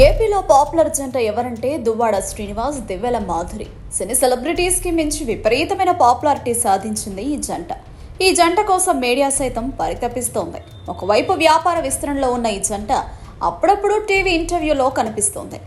ఏపీలో పాపులర్ జంట ఎవరంటే దువ్వాడ శ్రీనివాస్ దివ్యల మాధురి. సినీ సెలబ్రిటీస్కి మించి విపరీతమైన పాపులారిటీ సాధించింది ఈ జంట. ఈ జంట కోసం మీడియా సైతం పరితపిస్తోంది. ఒకవైపు వ్యాపార విస్తరణలో ఉన్న ఈ జంట అప్పుడప్పుడు టీవీ ఇంటర్వ్యూలో కనిపిస్తోంది.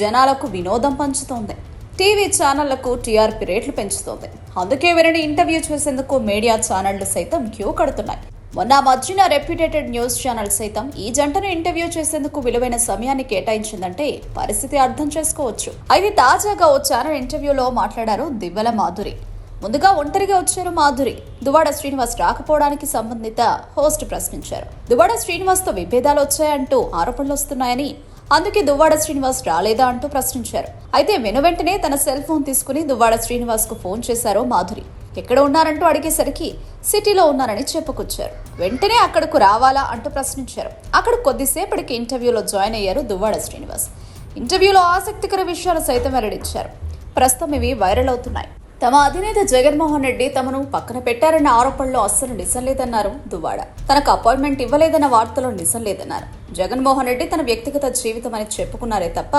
జనాలకు వినోదం పంచుతోంది. టీవీ ఛానళ్ళకు టీఆర్పీ రేట్లు పెంచుతోంది. అందుకే వీరిని ఇంటర్వ్యూ చేసేందుకు మీడియా ఛానళ్ళు సైతం క్యూ కడుతున్నాయి. మొన్న మధ్యన రెప్యూటేటెడ్ న్యూస్ ఛానల్ సైతం ఈ జంటను ఇంటర్వ్యూ చేసేందుకు విలువైన సమయాన్ని కేటాయించిందంటే పరిస్థితి అర్థం చేసుకోవచ్చు. అయితే తాజాగా ఓ ఛానల్ ఇంటర్వ్యూలో మాట్లాడారు దివ్వెల మాధురి. ముందుగా ఒంటరిగా వచ్చారు మాధురి. దువాడ శ్రీనివాస్ రాకపోవడానికి సంబంధిత హోస్ట్ ప్రశ్నించారు. దువాడ శ్రీనివాస్తో విభేదాలు వచ్చాయంటూ ఆరోపణలు వస్తున్నాయని అందుకే దువ్వాడ శ్రీనివాస్ రాలేదా అంటూ ప్రశ్నించారు. అయితే వెనువెంటనే తన సెల్ ఫోన్ తీసుకుని దువ్వాడ శ్రీనివాస్కు ఫోన్ చేశారు మాధురి. ఎక్కడ ఉన్నారంటూ అడిగేసరికి సిటీలో ఉన్నారని చెప్పుకొచ్చారు. వెంటనే అక్కడకు రావాలా అంటూ ప్రశ్నించారు. అక్కడ కొద్దిసేపటికి ఇంటర్వ్యూలో జాయిన్ అయ్యారు దువ్వాడ శ్రీనివాస్. ఇంటర్వ్యూలో ఆసక్తికర విషయాలు సైతం వెల్లడించారు. ప్రస్తుతం ఇవి వైరల్ అవుతున్నాయి. తమ అధినేత జగన్మోహన్ రెడ్డి తమను పక్కన పెట్టారన్న ఆరోపణలో అస్సలు నిజం లేదన్నారు దువ్వాడ. తనకు అపాయింట్మెంట్ ఇవ్వలేదన్న వార్తలో నిజం లేదన్నారు జగన్మోహన్ రెడ్డి తన వ్యక్తిగత జీవితం అని చెప్పుకున్నారే తప్ప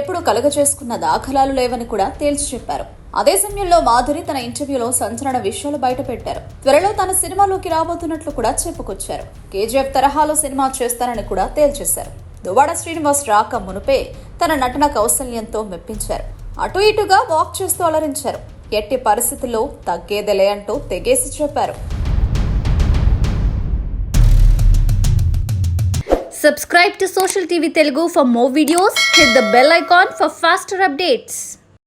ఎప్పుడూ కలుగజేసుకున్న దాఖలాలు లేవని కూడా తేల్చి చెప్పారు. అదే సమయంలో మాధురి తన ఇంటర్వ్యూలో సంచలన విషయాలు బయటపెట్టారు త్వరలో తన సినిమాలోకి రాబోతున్నట్లు కూడా చెప్పుకొచ్చారు. కేజీఎఫ్ తరహాలో సినిమా చేస్తారని కూడా తేల్చేశారు. దువ్వాడ శ్రీనివాస్ రాక మునుపే తన నటన కౌశల్యంతో మెప్పించారు. అటు ఇటుగా వాక్ చేస్తూ అలరించారు. ఎట్టి పరిస్థితుల్లో తగ్గేదలే అంటూ తెగేసి చెప్పారు Subscribe to Social TV Telugu for more videos. Hit the bell icon for faster updates.